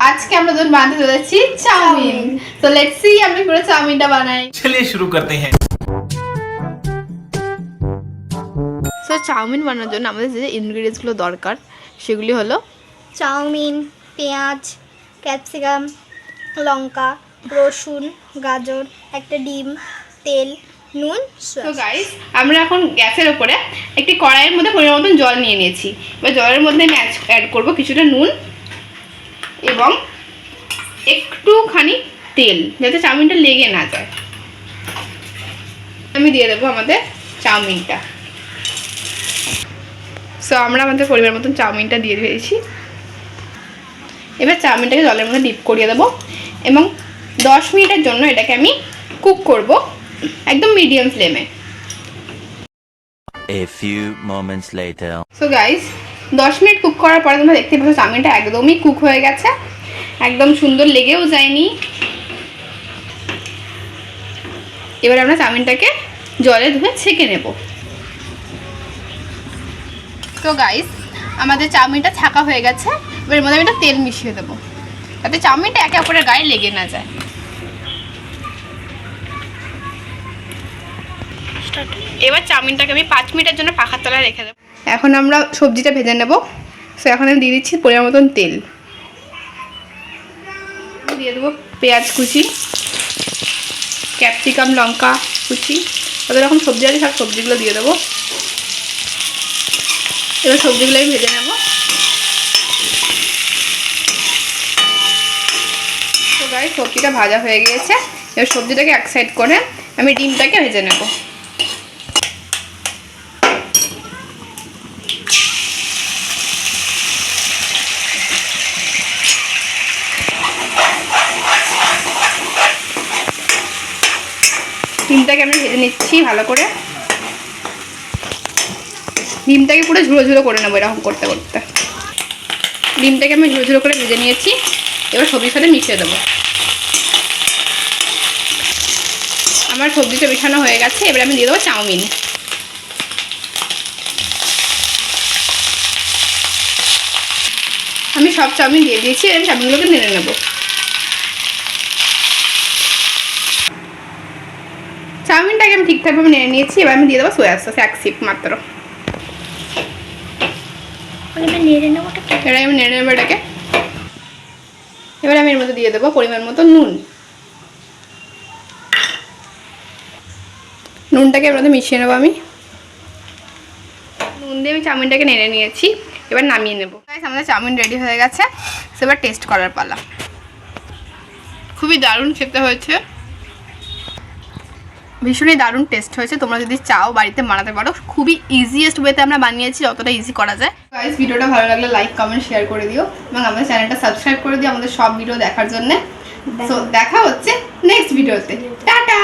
আজকে আমরা চলেছি চাউমিন। তো বানাই। হ্যাঁ। সো চাউমিন বানানোর জন্য আমাদের যে দরকার সেগুলি হলো চাউমিন পেঁয়াজ ক্যাপসিকাম লঙ্কা রসুন গাজর একটা ডিম তেল নুন তো গাইস আমরা এখন গ্যাসের উপরে একটি কড়াইয়ের মধ্যে পরিমাণ মতন জল নিয়ে নিয়েছি। এবার জলের মধ্যে আমি অ্যাড করব কিছুটা নুন এবং একটুখানি তেল যাতে চাউমিনটা লেগে না যায়। আমি দিয়ে দেবো আমাদের চাউমিনটা। সো আমরা আমাদের পরিমাণ মতন চাউমিনটা দিয়ে দিয়েছি। এবার চাউমিনটাকে জলের মধ্যে ডিপ করিয়ে দেবো এবং দশ মিনিটের জন্য এটাকে আমি কুক করব। একদম মিডিয়াম ফ্লেমে A few moments later. So guys দশ মিনিট কুক করার পরে তোমরা দেখতে পাচ্ছ চাউমিনটা একদমই কুক হয়ে গেছে। একদম সুন্দর লেগেও যায়নি। এবার আমরা চাউমিনটাকে জলে ধুয়ে ছেঁকে নেব। তো গাইস আমাদের চাউমিনটা ছাকা হয়ে গেছে। এবার এর মধ্যে আমি একটা তেল মিশিয়ে দেবো। যাতে চাউমিনটা একে অপরের গায়ে লেগে না যায়। এবার চাউমিনটাকে আমি পাঁচ মিনিটের জন্য পাখার তলায় রেখে দেবো। এখন আমরা সবজিটা ভেজে নেব। সো এখন আমি দিয়ে দিচ্ছি পরিমাণ মতন তেল। দিয়ে দেবো পেঁয়াজ কুচি, ক্যাপসিকাম লঙ্কা কুচি কত রকম সবজি আছে সব সবজিগুলো দিয়ে দেবো। এবার সবজিগুলো আমি ভেজে নেব। সবজিটা ভাজা হয়ে গিয়েছে। এবার সবজিটাকে এক সাইড করে আমি ডিমটাকে ভেজে নেব। ডিমটাকে আমি ভেজে নিচ্ছি ভালো করে। ডিমটাকে পুরো ঝুড়ো ঝুড়ো করে নেব এরকম করতে করতে। ডিমটাকে আমি ঝুড়ো ঝুড়ো করে ভেজে নিয়েছি। এবার সবজির সাথে মিশিয়ে দেবো। আমার সবজিটা মেশানো হয়ে গেছে, এবার আমি দিয়ে দেবো চাউমিন। আমি সব চাউমিন দিয়ে দিয়েছি, এবার চাউমিনগুলোকে নেড়ে নেব। চাউমিনটাকে আমি ঠিকঠাকভাবে নিয়ে নিয়েছি এবার আমি দিয়ে দেবো সোয়া সস এক সিপ মাত্র। এবার আমি নেড়ে নেব এটাকে। এবার আমি এর মধ্যে দিয়ে দেবো পরিমাণ মতো নুন। নুনটাকে এর মধ্যে মিশিয়ে নেব আমি। নুন দিয়ে আমি চাউমিনটাকে নেড়ে নিয়েছি এবার নামিয়ে নেব। আমাদের চাউমিন রেডি হয়ে গেছে সো এবার টেস্ট করার পালা। খুবই দারুণ খেতে হয়েছে। ভীষণই দারুণ টেস্ট হয়েছে। তোমরা যদি চাও বাড়িতে বানাতে পারো। খুবই ইজিয়েস্ট ওয়েতে আমরা বানিয়েছি যতটা ইজি করা যায়। গাইস ভিডিওটা ভালো লাগলে লাইক কমেন্ট শেয়ার করে দিও এবং আমাদের চ্যানেলটা সাবস্ক্রাইব করে দিও আমাদের সব ভিডিও দেখার জন্য। সো দেখা হচ্ছে নেক্সট ভিডিওতে টাটা